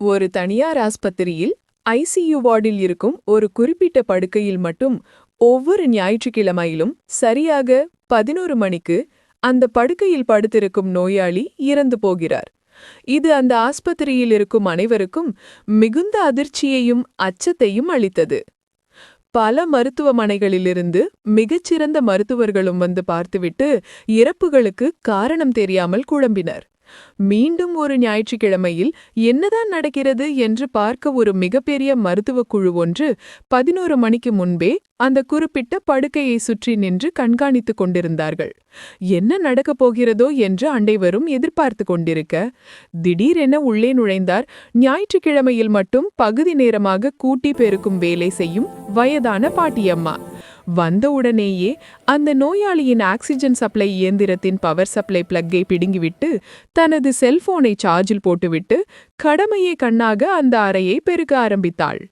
ஒரு தனியார் ஆஸ்பத்திரியில் ஐசியு வார்டில் இருக்கும் ஒரு குறிப்பிட்ட படுக்கையில் மட்டும் ஒவ்வொரு ஞாயிற்றுக்கிழமையிலும் சரியாக பதினோரு மணிக்கு அந்த படுக்கையில் படுத்திருக்கும் நோயாளி இறந்து போகிறார். இது அந்த ஆஸ்பத்திரியில் இருக்கும் அனைவருக்கும் மிகுந்த அதிர்ச்சியையும் அச்சத்தையும் அளித்தது. பல மருத்துவமனைகளிலிருந்து மிகச்சிறந்த மருத்துவர்களும் வந்து பார்த்துவிட்டு இறப்புகளுக்கு காரணம் தெரியாமல் குழம்பினர். மீண்டும் ஒரு ஞாயிற்றுக்கிழமையில் என்னதான் நடக்கிறது என்று பார்க்க ஒரு மிகப்பெரிய மருத்துவக் குழு ஒன்று பதினோரு மணிக்கு முன்பே அந்த குறிப்பிட்ட படுக்கையை சுற்றி நின்று கண்காணித்துக் கொண்டிருந்தார்கள். என்ன நடக்கப் போகிறதோ என்று அண்டைவரும் எதிர்பார்த்து கொண்டிருக்க திடீரென உள்ளே நுழைந்தார். ஞாயிற்றுக்கிழமையில் மட்டும் பகுதி நேரமாக கூட்டி பெருக்கும் வேலை செய்யும் வயதான பாட்டியம்மா. வந்தவுடனேயே அந்த நோயாளியின் ஆக்சிஜன் சப்ளை இயந்திரத்தின் பவர் சப்ளை பிளக்கை பிடுங்கிவிட்டு தனது செல்போனை சார்ஜில் போட்டுவிட்டு கடமையை கண்ணாக அந்த அறையை பெருக்க ஆரம்பித்தாள்.